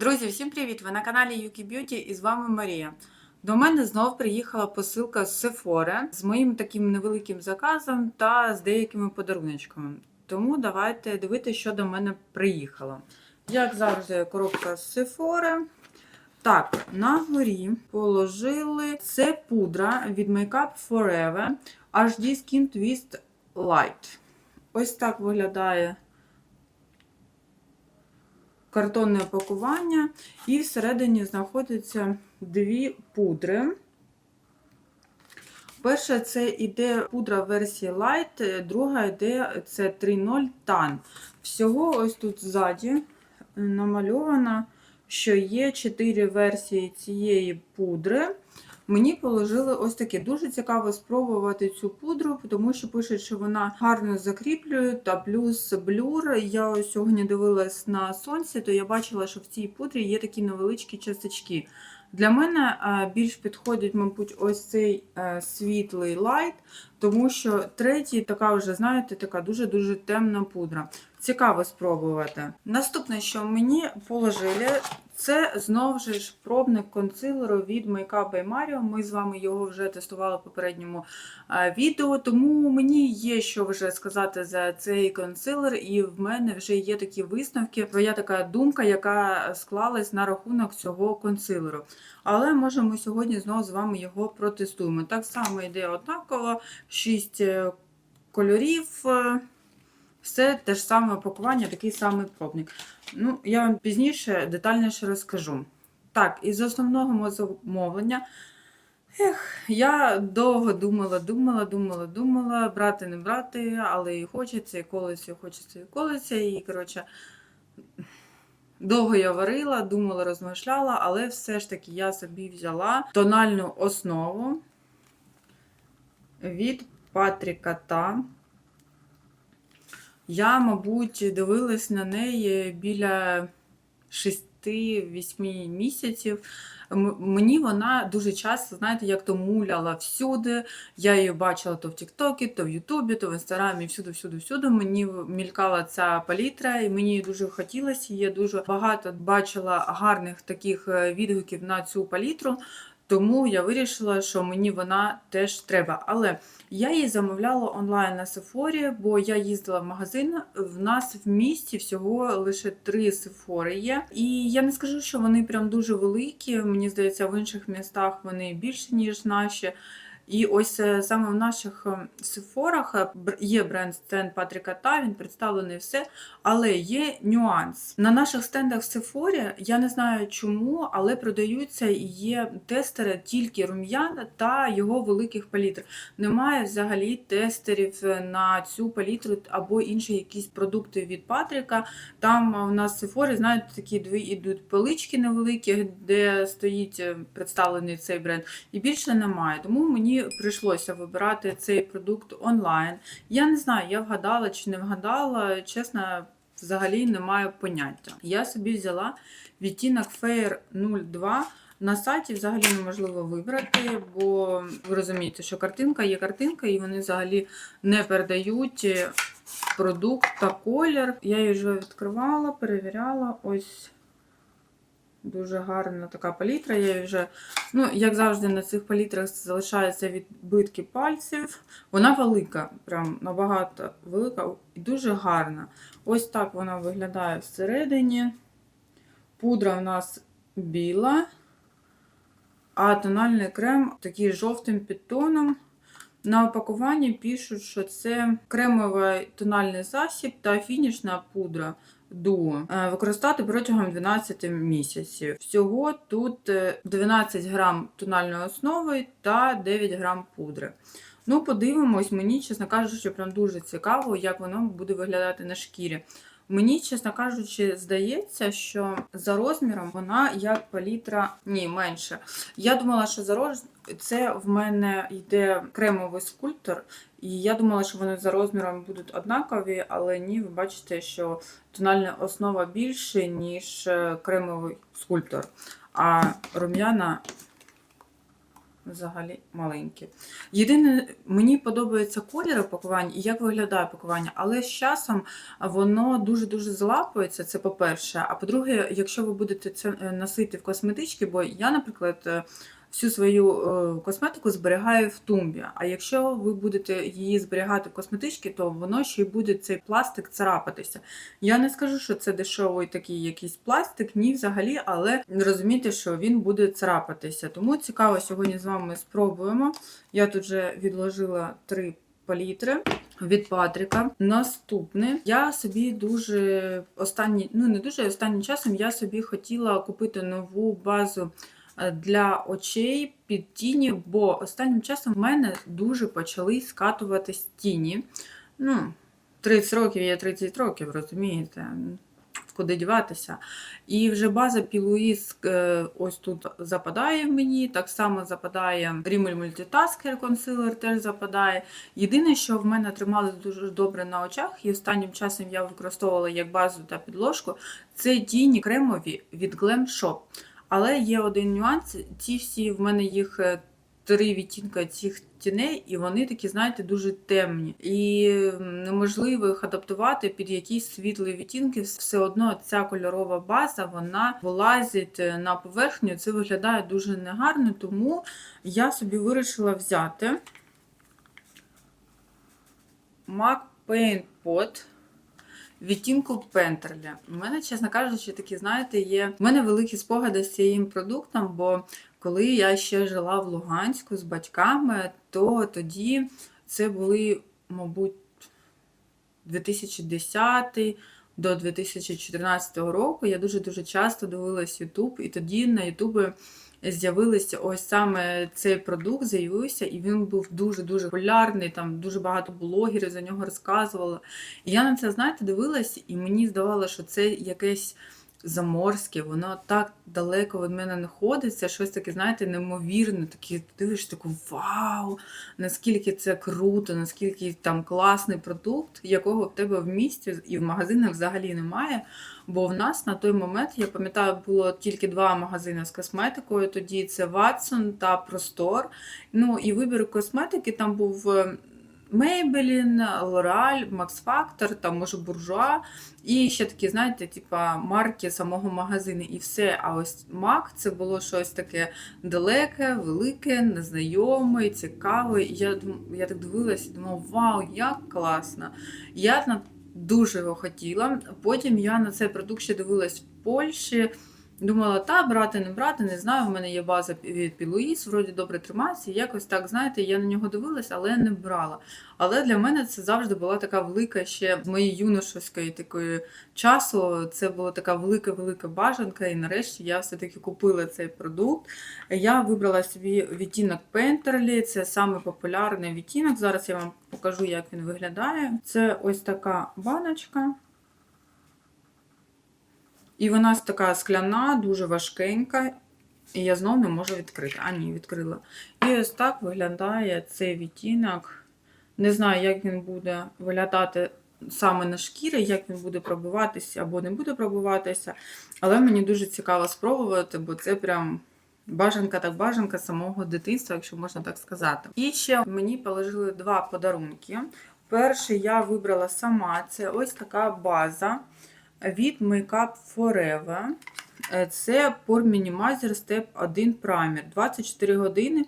Друзі, всім привіт! Ви на каналі Yuki Beauty і з вами Марія. До мене знов приїхала посилка з Sephora з моїм таким невеликим заказом та з деякими подаруночками. Тому давайте дивитися, що до мене приїхало. Як завжди, коробка з Sephora. Так, на горі положили це пудра від Makeup Forever HD Skin Twist Light. Ось так виглядає картонне пакування, і всередині знаходяться дві пудри. Перша це іде пудра версії Light, друга йде це 3.0 Tan. Всього ось тут ззаді намальовано, що є 4 версії цієї пудри. Мені положили ось таке. Дуже цікаво спробувати цю пудру, тому що пишуть, що вона гарно закріплює та плюс блюр. Я ось сьогодні дивилась на сонці, то я бачила, що в цій пудрі є такі невеличкі часточки. Для мене е, більш підходить, мабуть, ось цей е, світлий лайт, тому що третій така вже, знаєте, така дуже-дуже темна пудра. Цікаво спробувати. Наступне, що мені положили, це знову ж пробник консилеру від Makeup by Mario. Ми з вами його вже тестували в попередньому е, відео, тому мені є що вже сказати за цей консилер, і в мене вже є такі висновки. Твоя така думка, яка склалась на рахунок цього консилеру. Але може ми сьогодні знову з вами його протестуємо. Так само йде однаково 6 кольорів. Все те ж саме пакування, такий самий пробник. Ну, я вам пізніше детальніше розкажу. Так, із основного замовлення. Ех, я довго думала, думала, думала, думала, брати, не брати, але і хочеться, і колеться, і хочеться, і колеться. І, коротше, довго я варила, думала, розмишляла, але все ж таки я собі взяла тональну основу від Патріка Та. Я, мабуть, дивилась на неї біля 6-8 місяців. Мені вона дуже часто, знаєте, як то муляла всюди. Я її бачила то в Тіктокі, то в Ютубі, то в Інстаграмі, всюди, всюди, всюди. Мені мількала ця палітра, і мені дуже хотілося. Я дуже багато бачила гарних таких е, відгуків на цю палітру. Тому я вирішила, що мені вона теж треба. Але я її замовляла онлайн на Сефорі, бо я їздила в магазин. В нас в місті всього лише три Сефори є. І я не скажу, що вони прям дуже великі. Мені здається, в інших містах вони більше, ніж наші. І ось е, саме в наших е, сефорах е, є бренд стенд Патріка Та, він представлений все, але є нюанс. На наших стендах в Сефорі, я не знаю чому, але продаються і є тестери тільки рум'ян та його великих палітр. Немає взагалі тестерів на цю палітру або інші якісь продукти від Патріка. Там в нас в Сефорі, знаєте, такі дві ідуть полички невеликі, де стоїть представлений цей бренд, і більше немає. Тому мені прийшлося вибирати цей продукт онлайн. Я не знаю, я вгадала чи не вгадала. Чесно, взагалі не маю поняття. Я собі взяла відтінок Fair 02. На сайті взагалі неможливо вибрати, бо ви розумієте, що картинка є картинка, і вони взагалі не передають продукт та колір. Я її вже відкривала, перевіряла. Ось дуже гарна така палітра. Я вже, ну, як завжди, на цих палітрах залишаються відбитки пальців. Вона велика, прям набагато велика і дуже гарна. Ось так вона виглядає всередині. Пудра у нас біла, а тональний крем такий жовтим підтоном. На опакуванні пишуть, що це кремовий тональний засіб та фінішна пудра дуо. Е, Використати протягом 12 місяців. Всього тут е, 12 грам тональної основи та 9 грам пудри. Ну, подивимось, мені, чесно кажучи, прям дуже цікаво, як воно буде виглядати на шкірі. Мені, чесно кажучи, здається, що за розміром вона як палітра, ні, менше. Я думала, що за роз... це в мене йде кремовий скульптор, і я думала, що вони за розміром будуть однакові, але ні, ви бачите, що тональна основа більше, ніж е, кремовий скульптор. А рум'яна взагалі маленькі. Єдине, мені подобається колір пакування і як виглядає пакування, але з часом воно дуже-дуже злапується, це по-перше. А по-друге, якщо ви будете це е, носити в косметички, бо я, наприклад, е, всю свою е, косметику зберігаю в тумбі. А якщо ви будете її зберігати в косметички, то воно ще й буде цей пластик царапатися. Я не скажу, що це дешевий такий якийсь пластик, ні, взагалі, але розумійте, що він буде царапатися. Тому цікаво, сьогодні з вами спробуємо. Я тут вже відложила три палітри від Патріка. Наступне, я собі дуже останні, ну не дуже останнім часом я собі хотіла купити нову базу для очей під тіні, бо останнім часом в мене дуже почали скатуватись тіні. Ну, 30 років є 30 років, розумієте? Куди діватися. І вже база Пілуїс е, ось тут западає в мені. Так само западає Rimmel Multitasker Concealer теж западає. Єдине, що в мене трималося дуже добре на очах, і останнім часом я використовувала як базу та підложку, це тіні кремові від Glam Shop. Але є один нюанс: ці всі в мене їх е, три відтінка цих тіней, і вони такі, знаєте, дуже темні. І неможливо їх адаптувати під якісь світлі відтінки. Все одно ця кольорова база вона вилазить на поверхню. Це виглядає дуже негарно, тому я собі вирішила взяти MAC Paint Pot відтінку Пентерля. У мене, чесно кажучи, такі, знаєте, є. У мене великі спогади з цим продуктом, бо коли я ще жила в Луганську з батьками, то тоді це були, мабуть, 2010 до 2014 року. Я дуже-дуже часто дивилась YouTube, і тоді на YouTube з'явилися ось саме цей продукт, з'явився, і він був дуже-дуже популярний, там дуже багато блогерів за нього розказували. І я на це, знаєте, дивилась, і мені здавалося, що це якесь заморське, воно так далеко від мене знаходиться, щось таке, знаєте, неймовірне, таке дивиш, таку вау, наскільки це круто, наскільки там класний продукт, якого в тебе в місті і в магазинах взагалі немає. Бо в нас на той момент, я пам'ятаю, було тільки два магазини з косметикою. Тоді це Watson та Простор. Ну і вибір косметики там був Maybelline, L'Oreal, Max Factor, там може буржуа. І ще такі, знаєте, типа марки самого магазину і все. А ось MAC це було щось таке далеке, велике, незнайоме, цікаве. І я я так дивилася і думала, вау, як класно! Я дуже його хотіла. Потім я на цей продукт ще дивилась в Польщі. Думала, та брати, не брати, не знаю. У мене є база від Пілуїс, вроді добре тримається. Якось так, знаєте, я на нього дивилася, але не брала. Але для мене це завжди була така велика ще з моєї юношеської такої часу. Це була така велика-велика бажанка, і нарешті я все-таки купила цей продукт. Я вибрала собі відтінок Пентерлі, це саме популярний відтінок. Зараз я вам покажу, як він виглядає. Це ось така баночка. І вона така скляна, дуже важкенька. І я знову не можу відкрити. А, ні, відкрила. І ось так виглядає цей відтінок. Не знаю, як він буде виглядати саме на шкірі, як він буде пробиватися або не буде пробиватися. Але мені дуже цікаво спробувати, бо це прям. Бажанка так бажанка самого дитинства, якщо можна так сказати. І ще мені положили два подарунки. Перший я вибрала сама це ось така база від Makeup Forever. Е, це Pore Minimizer Step 1 Primer. 24 години.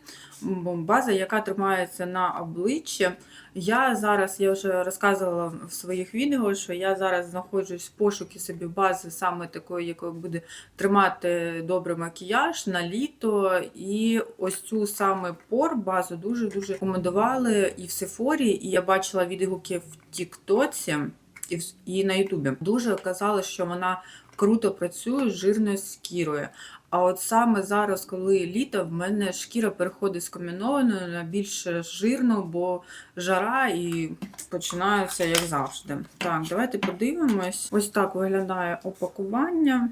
База, яка тримається на обличчі. Я зараз, я вже розказувала в своїх відео, що я зараз знаходжусь в пошукі собі бази, саме такої, якою буде тримати добрий макіяж на літо. І ось цю саме пор базу дуже-дуже рекомендували і в Сефорі, і я бачила відгуки в Тіктоці і на Ютубі. Дуже казали, що вона круто працює з жирною шкірою. А от саме зараз, коли літо, в мене шкіра переходить з комбінованої на більш жирну, бо жара і починається як завжди. Так, давайте подивимось. Ось так виглядає опакування.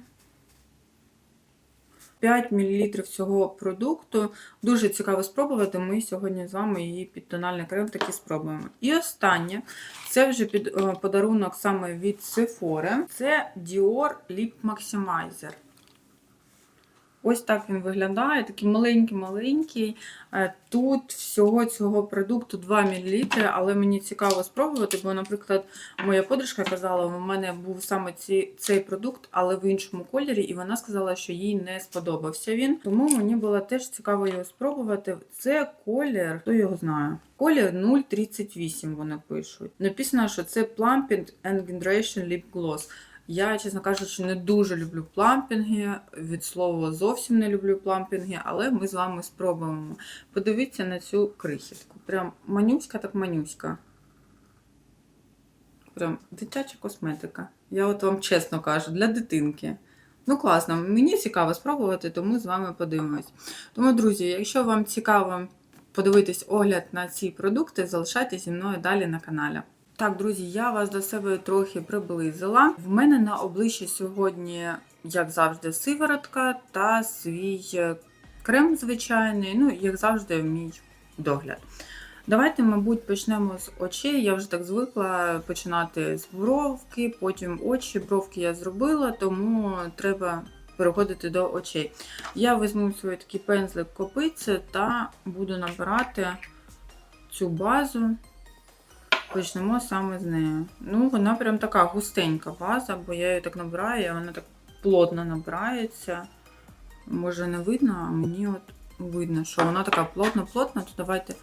5 мл цього продукту. Дуже цікаво спробувати. Ми сьогодні з вами її під тональний крем таки спробуємо. І останнє це вже під е, подарунок саме від Sephora. Це Dior Lip Maximizer. Ось так він виглядає, такий маленький-маленький. Е, Тут всього цього продукту 2 мл, але мені цікаво спробувати, бо, наприклад, моя подружка казала, у мене був саме ці, цей продукт, але в іншому кольорі, і вона сказала, що їй не сподобався він. Тому мені було теж цікаво його спробувати. Це колір, хто його знає. Колір 038 вони пишуть. Написано, що це Plumping and Hydration Lip Gloss. Я, чесно кажучи, не дуже люблю плампінги. Від слова зовсім не люблю плампінги, але ми з вами спробуємо. Подивіться на цю крихітку. Прям манюська, так манюська. Прям дитяча косметика. Я от вам чесно кажу, для дитинки. Ну, класно, мені цікаво спробувати, тому з вами подивимось. Тому, друзі, якщо вам цікаво подивитись огляд на ці продукти, залишайтеся зі мною далі на каналі. Так, друзі, я вас до себе трохи приблизила. В мене на обличчі сьогодні, як завжди, сиворотка та свій е, крем звичайний, ну, як завжди, мій догляд. Давайте, мабуть, почнемо з очей. Я вже так звикла починати з бровки, потім очі. Бровки я зробила, тому треба переходити до очей. Я візьму свій такий пензлик копиці та буду набирати цю базу. Почнемо саме з неї. Ну, вона прям така густенька база, бо я її так набираю, і вона так плотно набирається. Може не видно, а мені от видно, що вона така плотна-плотна, то давайте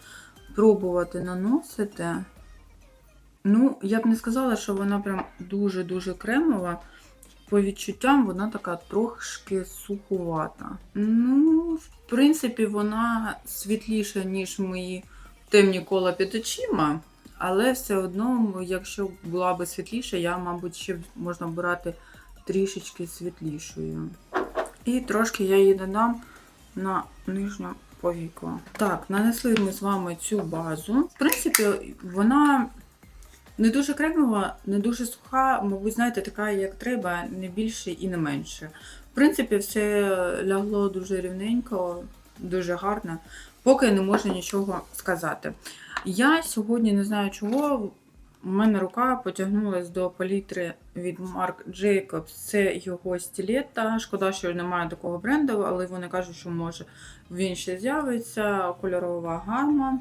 пробувати наносити. Ну, я б не сказала, що вона прям дуже-дуже кремова. По відчуттям вона така трошки сухувата. Ну, в принципі, вона світліша, ніж мої темні кола під очима. Але все одно, якщо була би світліша, я, мабуть, ще можна брати трішечки світлішою. І трошки я її додам на нижню повіку. Так, нанесли ми з вами цю базу. В принципі, вона не дуже кремова, не дуже суха, мабуть, знаєте, така, як треба, не більше і не менше. В принципі, все лягло дуже рівненько, дуже гарно, поки не можу нічого сказати. Я сьогодні не знаю чого. У мене рука потягнулася до палітри від Marc Jacobs. Це його стілета. Шкода, що немає такого бренду, але вони кажуть, що може він ще з'явиться. Кольорова гама.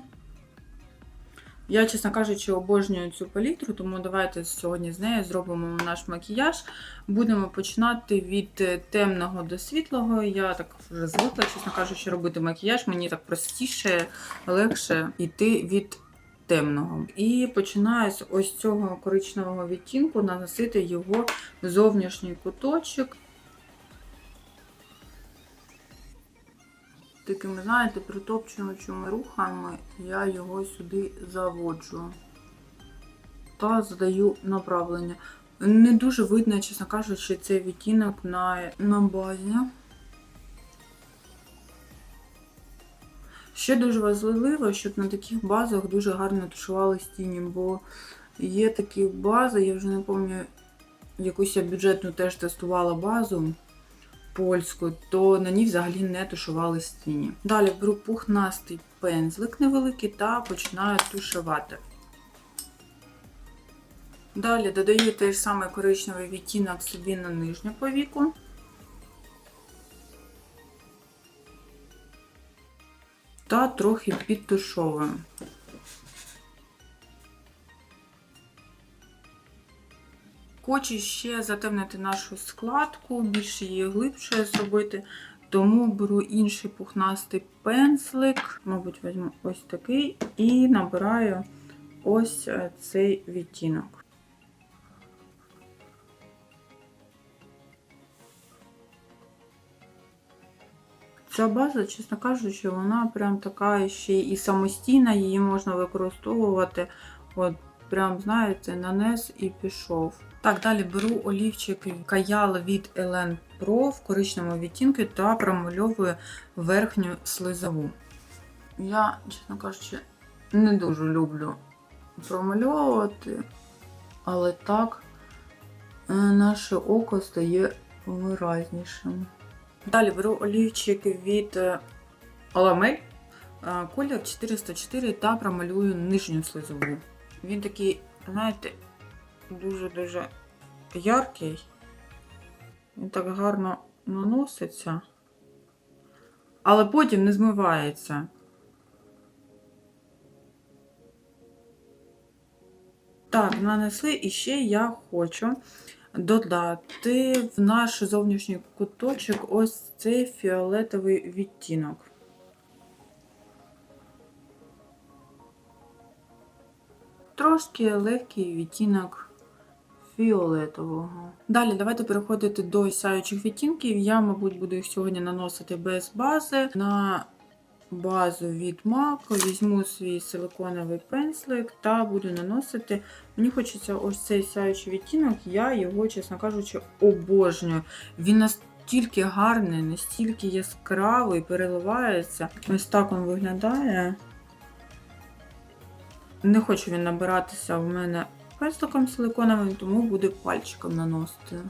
Я, чесно кажучи, обожнюю цю палітру, тому давайте сьогодні з нею зробимо наш макіяж. Будемо починати від темного до світлого. Я так вже звикла, чесно кажучи, робити макіяж. Мені так простіше, легше йти від темного. І починаю з ось цього коричневого відтінку наносити його в зовнішній куточок. Такими, знаєте, притопчуючими рухами я його сюди заводжу та задаю направлення. Не дуже видно, чесно кажучи, цей відтінок на, на базі. Ще дуже важливо, щоб на таких базах дуже гарно тушували тіні, бо є такі бази, я вже не пам'ятаю, якусь я бюджетну теж тестувала базу польську, то на ній взагалі не тушували тіні. Далі беру пухнастий пензлик невеликий та починаю тушувати. Далі додаю той ж самий коричневий відтінок собі на нижню повіку. Та трохи підтушовуємо. Хочу ще затемнити нашу складку, більше її глибше зробити, тому беру інший пухнастий пензлик, мабуть, візьму ось такий, і набираю ось е, цей відтінок. Ця база, чесно кажучи, вона прям така ще і самостійна, її можна використовувати. От, прям, знаєте, нанес і пішов. Так, далі беру олівчик Каял від Elen Pro в коричневому відтінку та промальовую верхню слизову. Я, чесно кажучи, не дуже люблю промальовувати, але так е, наше око стає виразнішим. Далі беру олівчик від Оламель, колір 404 та промалюю нижню слизову. Він такий, знаєте, дуже-дуже яркий. Він так гарно наноситься. але потім не змивається. Так, нанесли і ще я хочу додати в наш зовнішній куточок ось цей фіолетовий відтінок. Трошки легкий відтінок фіолетового. Далі давайте переходити до сяючих відтінків. Я, мабуть, буду їх сьогодні наносити без бази. На базу від MAC візьму свій силиконовий пензлик та буду наносити. Мені хочеться ось цей сяючий відтінок, я його, чесно кажучи, обожнюю. Він настільки гарний, настільки яскравий, переливається. Ось так він виглядає. Не хочу він набиратися в мене пензликом силиконовим, тому буду пальчиком наносити.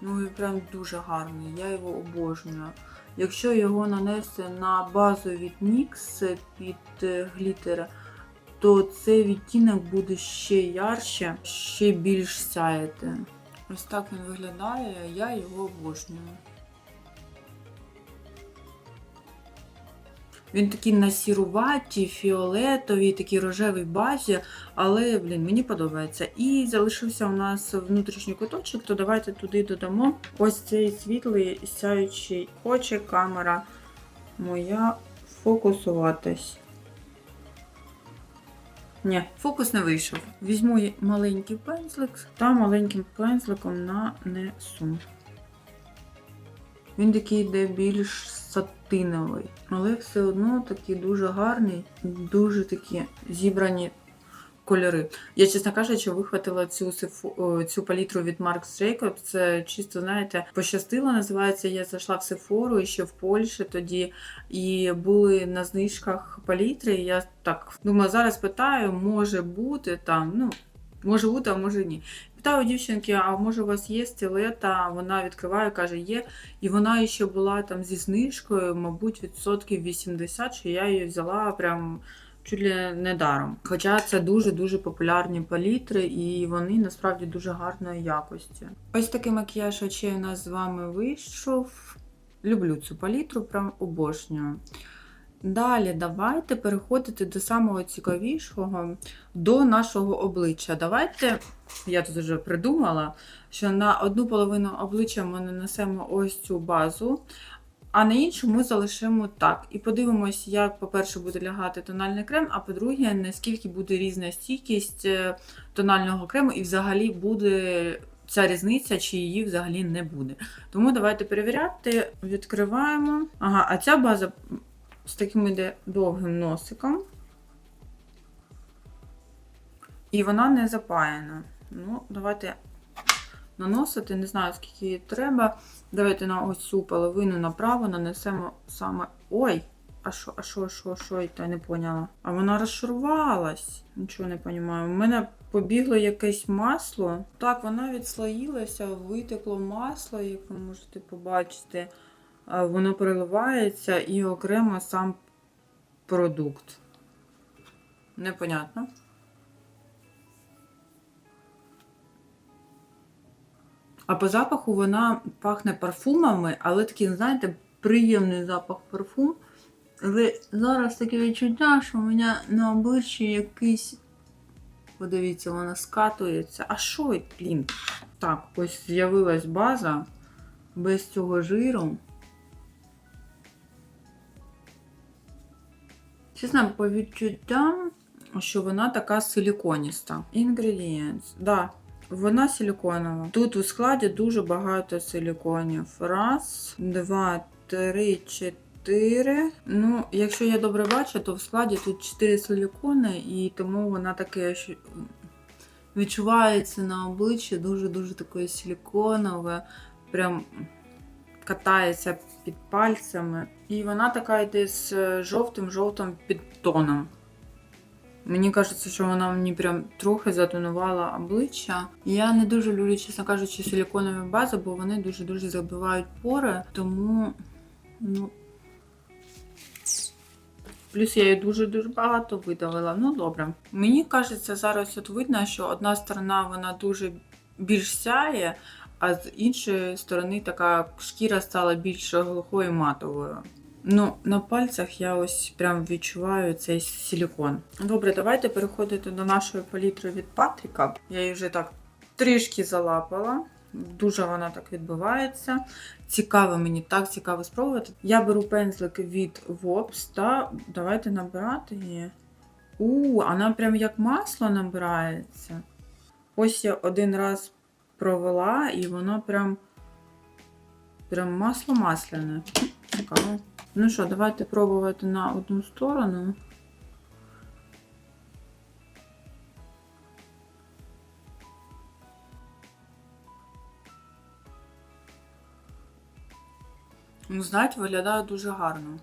Ну і прям дуже гарний, я його обожнюю. Якщо його нанести на базу від NYX під е, глітер, то цей відтінок буде ще ярче, ще більш сяяти. Ось так він виглядає, я його обожнюю. Він такий на сіруваті, фіолетовій, такій рожевій базі, але, блін, мені подобається. І залишився у нас внутрішній куточок, то давайте туди додамо ось цей світлий сяючий. Хоче камера моя фокусуватись. Ні, фокус не вийшов. Візьму маленький пензлик та маленьким пензликом нанесу. Він такий йде більш сатиновий, але все одно такий дуже гарний, дуже такі зібрані кольори. Я, чесно кажучи, вихватила цю сифу, цю палітру від Marc Jacobs. Це чисто, знаєте, пощастило, називається. Я зайшла в Сефору і ще в Польщі тоді, і були на знижках палітри. І я так думаю, зараз питаю, може бути там, ну. Може бути, а може ні. Питаю дівчинки, а може у вас є стілета? Вона відкриває, каже, є. І вона ще була там зі знижкою, мабуть, відсотків 80, що я її взяла прям чуть ли не даром. Хоча це дуже-дуже популярні палітри, і вони насправді дуже гарної якості. Ось такий макіяж очей у нас з вами вийшов. Люблю цю палітру, прям обожнюю. Далі давайте переходити до самого цікавішого, до нашого обличчя. Давайте, я тут вже придумала, що на одну половину обличчя ми нанесемо ось цю базу, а на іншу ми залишимо так. І подивимось, як, по-перше, буде лягати тональний крем, а по-друге, наскільки буде різна стійкість е, тонального крему, і взагалі буде ця різниця, чи її взагалі не буде. Тому давайте перевіряти, відкриваємо. Ага, а ця база з таким іде довгим носиком. І вона не запаяна. Ну, давайте наносити, не знаю, скільки її треба. Давайте на ось цю половину направо нанесемо саме. Ой! А що, а що, що, що, я не поняла. А вона розшарувалась. Нічого не розумію. У мене побігло якесь масло. Так, вона відслоїлася, витекло масло, як ви можете побачити. Воно переливається і окремо сам продукт. Непонятно. А по запаху вона пахне парфумами, але такий, знаєте, приємний запах парфум. Але зараз таке відчуття, що у мене на обличчі якийсь. Подивіться, вона скатується. А що, блін? Так, ось з'явилась база без цього жиру. Чесно, по відчуттям, що вона така силіконіста. Ingredients. Да, вона силіконова. Тут у складі дуже багато силіконів. Раз, два, три, чотири. Ну, якщо я добре бачу, то в складі тут 4 силікони, і тому вона таке відчувається на обличчі дуже-дуже такою силіконове. Прям катається під пальцями. І вона така йде з жовтим-жовтим підтоном. Мені кажеться, що вона мені прям трохи затонувала обличчя. Я не дуже люблю, чесно кажучи, силіконові бази, бо вони дуже-дуже забивають пори, тому, ну. Плюс я її дуже-дуже багато видавила. Ну, добре. Мені кажеться, зараз от видно, що одна сторона вона дуже більш сяє, а з іншої сторони така шкіра стала більш глухою матовою. Ну, на пальцях я ось прям відчуваю цей силікон. Добре, давайте переходити до нашої палітри від Патріка. Я її вже так трішки залапала. Дуже вона так відбувається. Цікаво мені, так цікаво спробувати. Я беру пензлик від Wops та давайте набирати її. У, вона прям як масло набирається. Ось я один раз провела, і воно прям, прям масло масляне. Цікаво. Ну що, давайте пробувати на одну сторону. Ну, знаєте, виглядає дуже гарно.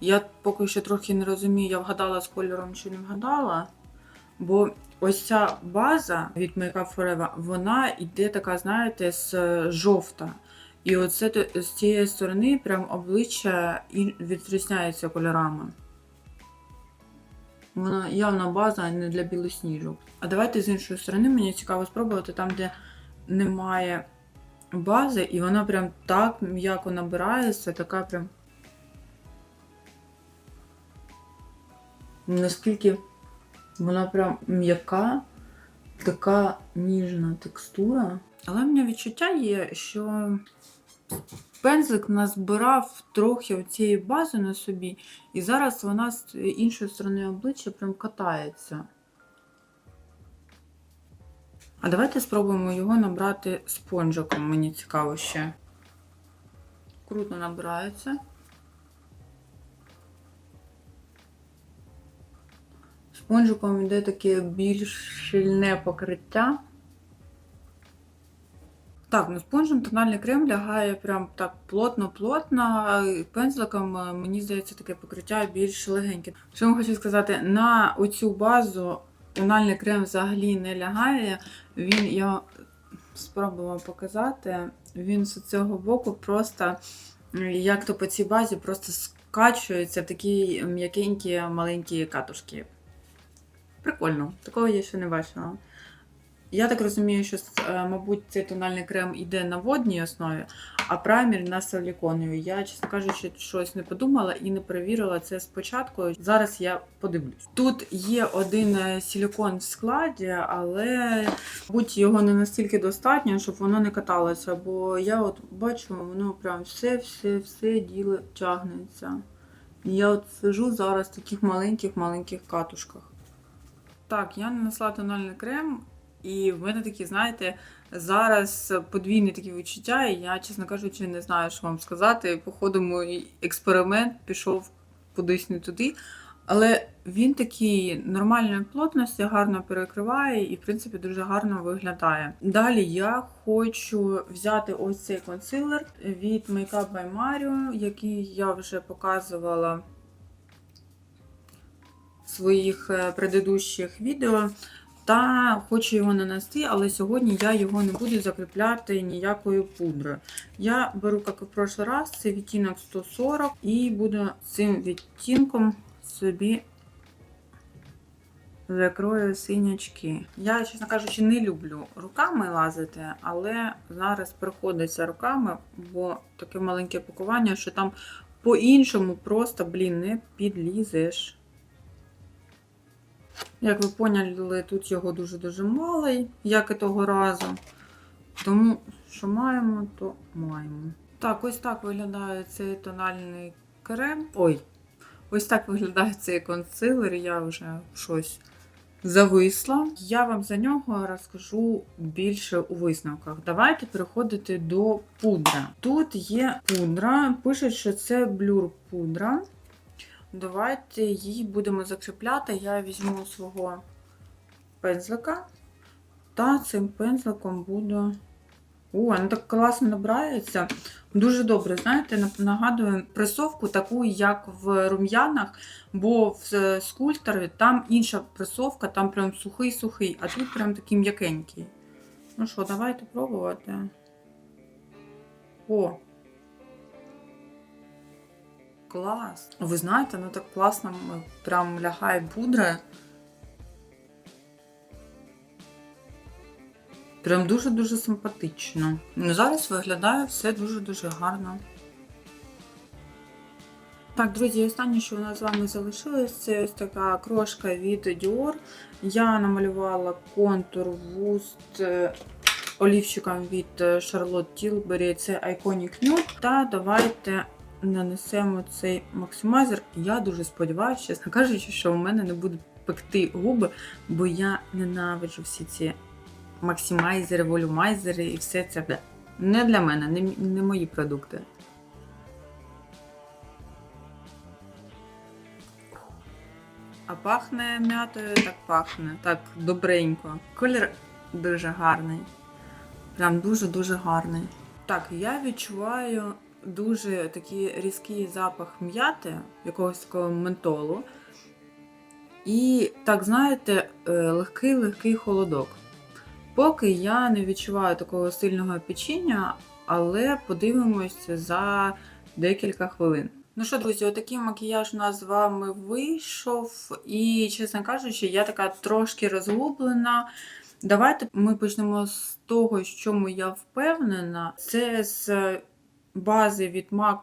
Я поки що трохи не розумію, я вгадала з кольором чи не вгадала. Бо ось ця база від Makeup Forever, вона йде така, знаєте, з е, жовта. І оце з цієї сторони прям обличчя відрізняється кольорами. Вона явна база, не для білосніжок. А давайте з іншої сторони, мені цікаво спробувати там, де немає бази, і вона прям так м'яко набирається, така прям. Наскільки вона прям м'яка, така ніжна текстура. Але в мене відчуття є, що пензлик назбирав трохи цієї бази на собі, і зараз вона з іншої сторони обличчя прям катається. А давайте спробуємо його набрати спонжиком, мені цікаво ще. Круто набирається. Спонжиком йде таке більш щільне покриття. Так, ну спонжем тональний крем лягає прям так плотно-плотно, пензликом, е, мені здається, таке покриття більш легеньке. Що я вам хочу сказати, на оцю базу тональний крем взагалі не лягає. Він, я спробувала показати, він з цього боку просто, як то по цій базі, просто скачується такі м'якенькі маленькі катушки. Прикольно, такого я ще не бачила. Я так розумію, що, е, мабуть, цей тональний крем йде на водній основі, а праймер на силіконовій. Я, чесно кажучи, щось не подумала і не перевірила це спочатку. Зараз я подивлюсь. Тут є один е, силікон в складі, але, мабуть, його не настільки достатньо, щоб воно не каталося. Бо я от бачу, воно прям все-все-все діло тягнеться. І я от сижу зараз в таких маленьких-маленьких катушках. Так, я нанесла тональний крем, і в мене такі, знаєте, зараз подвійні такі відчуття, і я, чесно кажучи, не знаю, що вам сказати. Походу, мій експеримент пішов кудись не туди. Але він такий нормальної плотності, гарно перекриває і, в принципі, дуже гарно виглядає. Далі я хочу взяти ось цей консилер від Makeup by Mario, який я вже показувала своїх е, предыдущих відео. Та хочу його нанести, але сьогодні я його не буду закріпляти ніякою пудрою. Я беру, як і в прошлий раз, це відтінок 140 і буду цим відтінком собі закрою синячки. Я, чесно кажучи, не люблю руками лазити, але зараз приходиться руками, бо таке маленьке пакування, що там по-іншому просто, блін, не підлізеш. Як ви поняли, тут його дуже-дуже мало, як і того разу. Тому, що маємо, то маємо. Так, ось так виглядає цей тональний крем. Ой, ось так виглядає цей консилер. Я вже щось зависла. Я вам за нього розкажу більше у висновках. Давайте переходити до пудри. Тут є пудра, пишуть, що це блюр пудра. Давайте її будемо закріпляти. Я візьму свого пензлика та цим пензликом буду. О, вона так класно набирається. Дуже добре, знаєте, нагадує пресовку, таку, як в рум'янах, бо в скульпторі там інша пресовка, там прям сухий-сухий, а тут прям такий м'якенький. Ну що, давайте пробувати. О, Клас. Ви знаєте, ну так класно прям лягає пудра. Прям дуже-дуже симпатично. Ну, Зараз виглядає все дуже-дуже гарно. Так, друзі, останнє, що у нас з вами залишилось, це ось така крошка від Dior. Я намалювала контур вуст е, олівчиком від е, Charlotte Tilbury, це Iconic Nude. Та давайте нанесемо цей максимайзер. Я дуже сподіваюся, чесно кажучи, що у мене не буде пекти губи, бо я ненавиджу всі ці максимайзери, волюмайзери і все це. Не для мене, не, не мої продукти. А пахне м'ятою, так пахне. Так, добренько. Колір дуже гарний. Прям дуже-дуже гарний. Так, я відчуваю дуже такий різкий запах м'яти, якогось такого ментолу. І, так, знаєте, легкий-легкий холодок. Поки я не відчуваю такого сильного печіння, але подивимось за декілька хвилин. Ну що, друзі, отакий макіяж у нас з вами вийшов. І, чесно кажучи, я така трошки розгублена. Давайте ми почнемо з того, в чому я впевнена. Це з бази від MAC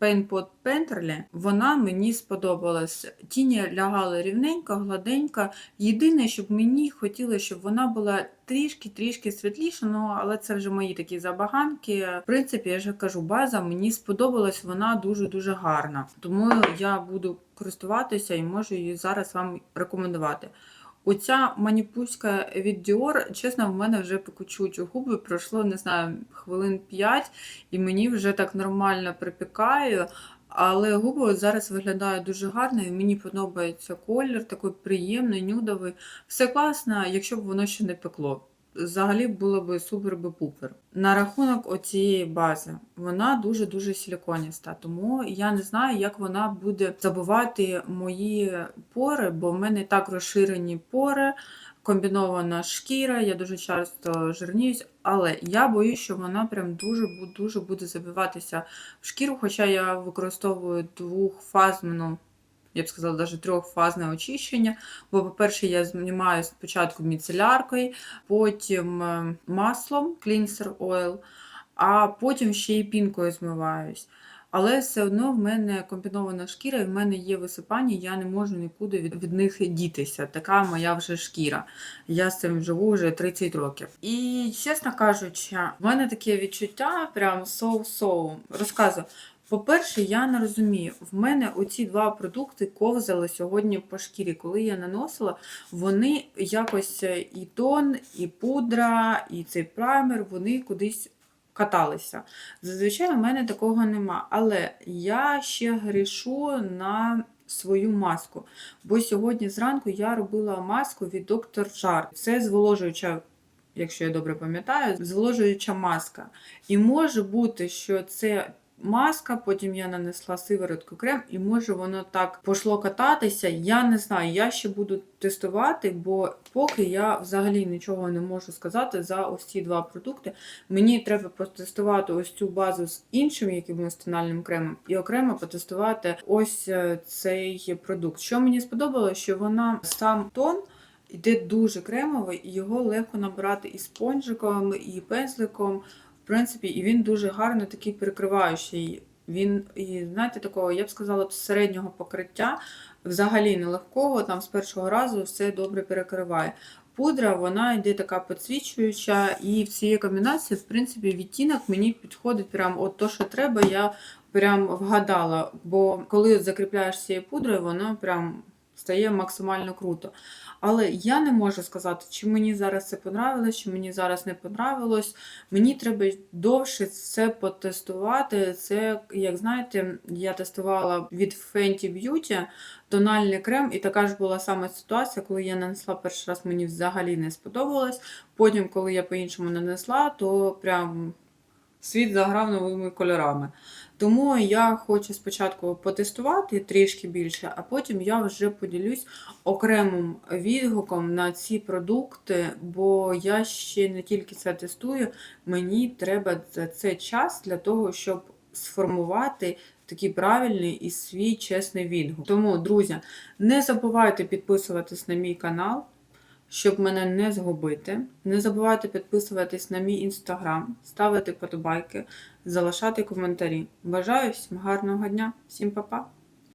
Paint Pot Painterly. Вона мені сподобалась. Тіні лягали рівненько, гладенько. Єдине, щоб мені хотілося, щоб вона була трішки-трішки світліша, ну але це вже мої такі забаганки. В принципі, я вже кажу, база мені сподобалась, вона дуже-дуже гарна. Тому я буду користуватися і можу її зараз вам рекомендувати. Оця маніпуська від Dior, чесно, в мене вже пекучуть губи. Пройшло, не знаю, хвилин 5, і мені вже так нормально припікає. Але губи зараз виглядають дуже гарно, і мені подобається колір, такий приємний, нюдовий. Все класно, якщо б воно ще не пекло. Взагалі було б супер би пупер. На рахунок оцієї бази, вона дуже-дуже силіконіста, тому я не знаю, як вона буде забивати мої пори, бо в мене так розширені пори, комбінована шкіра, я дуже часто жирніюсь, але я боюсь, що вона прям дуже дуже буде забиватися в шкіру, хоча я використовую двохфазну я б сказала, навіть трьохфазне очищення. Бо, по-перше, я знімаю спочатку міцеляркою, потім е, маслом Cleanser Oil, а потім ще й пінкою змиваюсь. Але все одно в мене комбінована шкіра, і в мене є висипання, я не можу нікуди від, від них дітися. Така моя вже шкіра. Я з цим живу вже 30 років. І, чесно кажучи, в мене таке відчуття прям соу-соу. Розказую. По-перше, я не розумію, в мене оці два продукти ковзали сьогодні по шкірі. Коли я наносила, вони якось е, і тон, і пудра, і цей праймер, вони кудись каталися. Зазвичай у мене такого нема. Але я ще грішу на свою маску. Бо сьогодні зранку я робила маску від Dr. Jart. Це зволожуюча. Якщо я добре пам'ятаю, зволожуюча маска. І може бути, що це маска, потім я нанесла сиворотку крем, і може воно так пошло кататися. Я не знаю, я ще буду тестувати, бо поки я взагалі нічого не можу сказати за ось ці два продукти. Мені треба потестувати ось цю базу з іншим якимось тональним кремом, і окремо потестувати ось е, цей продукт. Що мені сподобалося, що вона сам тон. Іде дуже кремовий, і його легко набирати і спонжиком, і пензликом. В принципі, і він дуже гарно такий перекриваючий. Він, і, знаєте, такого, я б сказала, середнього покриття, взагалі нелегкого, там з першого разу все добре перекриває. Пудра, вона йде така підсвічуюча, і в цій комбінації, в принципі, відтінок мені підходить прям от то, що треба, я прям вгадала. Бо коли закріпляєш цією пудрою, воно прям стає максимально круто. Але я не можу сказати, чи мені зараз це понравилось, чи мені зараз не понравилось. Мені треба довше це потестувати. Це, як знаєте, я тестувала від Fenty Beauty тональний крем, і така ж була саме ситуація, коли я нанесла перший раз, мені взагалі не сподобалось. Потім, коли я по-іншому нанесла, то прям світ заграв новими кольорами. Тому я хочу спочатку потестувати трішки більше, а потім я вже поділюсь окремим відгуком на ці продукти, бо я ще не тільки це тестую, мені треба за це час для того, щоб сформувати такий правильний і свій чесний відгук. Тому, друзі, не забувайте підписуватись на мій канал щоб мене не згубити. Не забувайте підписуватись на мій інстаграм, ставити подобайки, залишати коментарі. Бажаю всім гарного дня, всім па-па!